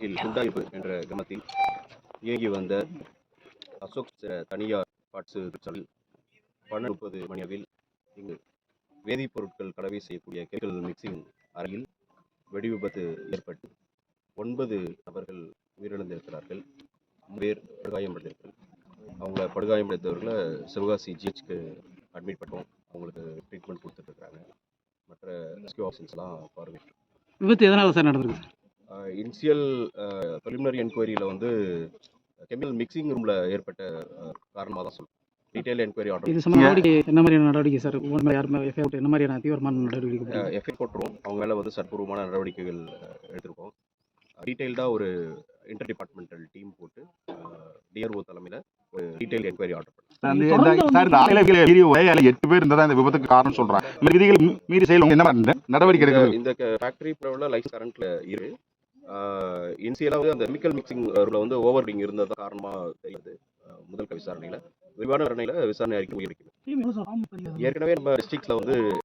இல் குண்டாய்ப்பு என்ற கிராமத்தில் இயங்கி வந்த அசோக் தனியார் பாட்ஸு தொழிற்சாலை பன்னெண்டு முப்பது மணி அளவில் இங்கு வேதிப்பொருட்கள் கலவை செய்யக்கூடிய கெமிக்கல் மிக்சிங் அறையில் வெடி விபத்து ஏற்பட்டு ஒன்பது நபர்கள் உயிரிழந்திருக்கிறார்கள். பேர் படுகாயமடைந்திருக்கிறார்கள் அவங்க படுகாயமடைந்தவர்களை சிவகாசி ஜிஹெச்க்கு அட்மிட் பண்ணோம் அவங்களுக்கு ட்ரீட்மெண்ட் கொடுத்துட்ருக்குறாங்க மற்ற ரெஸ்கியூ ஆப்ஷன்ஸ்லாம் பார்வையிட்டு விபத்து எதனால சார் நடந்திருக்கு இனிஷியல் ப்ரிலிமினரி என்கொயரியில் வந்து கெமிக்கல் மிக்சிங் ரூமில் ஏற்பட்ட காரணமாக தான் சொல்லுவோம் டீட்டெயில் என்கொயரி ஆர்டர் இது சம்பந்த நடவடிக்கை என்ன மாதிரியான நடவடிக்கை சார்? உண்மை யார் மேல FIR என்ன மாதிரியான தீவிரமான நடவடிக்கை? எஃப்ஐ போட்டுருவோம். அவங்க மேலே வந்து சட்டபூர்வமான நடவடிக்கைகள் எடுத்திருக்கோம். டீட்டெயில்டாக ஒரு இன்டர் டிபார்ட்மெண்டல் டீம் போட்டு டிஆர்ஓ தலைமையில் ஒரு டீட்டெயில் என்கொயரி ஆர்டர் எட்டு பேர் இருந்ததா இந்த விபத்துக்கு காரணம் சொல்றாங்க. இந்த விதிகள் மீறி செயல் என்ன நடவடிக்கை இந்த- எடுக்கிறது. இந்த ஃபேக்டரி லைஃப் கரண்ட்ல இரு இனிஷியலாக வந்து அந்த கெமிக்கல் மிக்சிங் ரூலில் வந்து ஓவர் இருந்தது காரணமாக தெரியுது. முதல் விசாரணையில். விரிவான விசாரணையில் விசாரணை அறிக்கை முடிவெடுக்கணும் ஏற்கனவே நம்ம டிஸ்ட்ரிக்ட்ல வந்து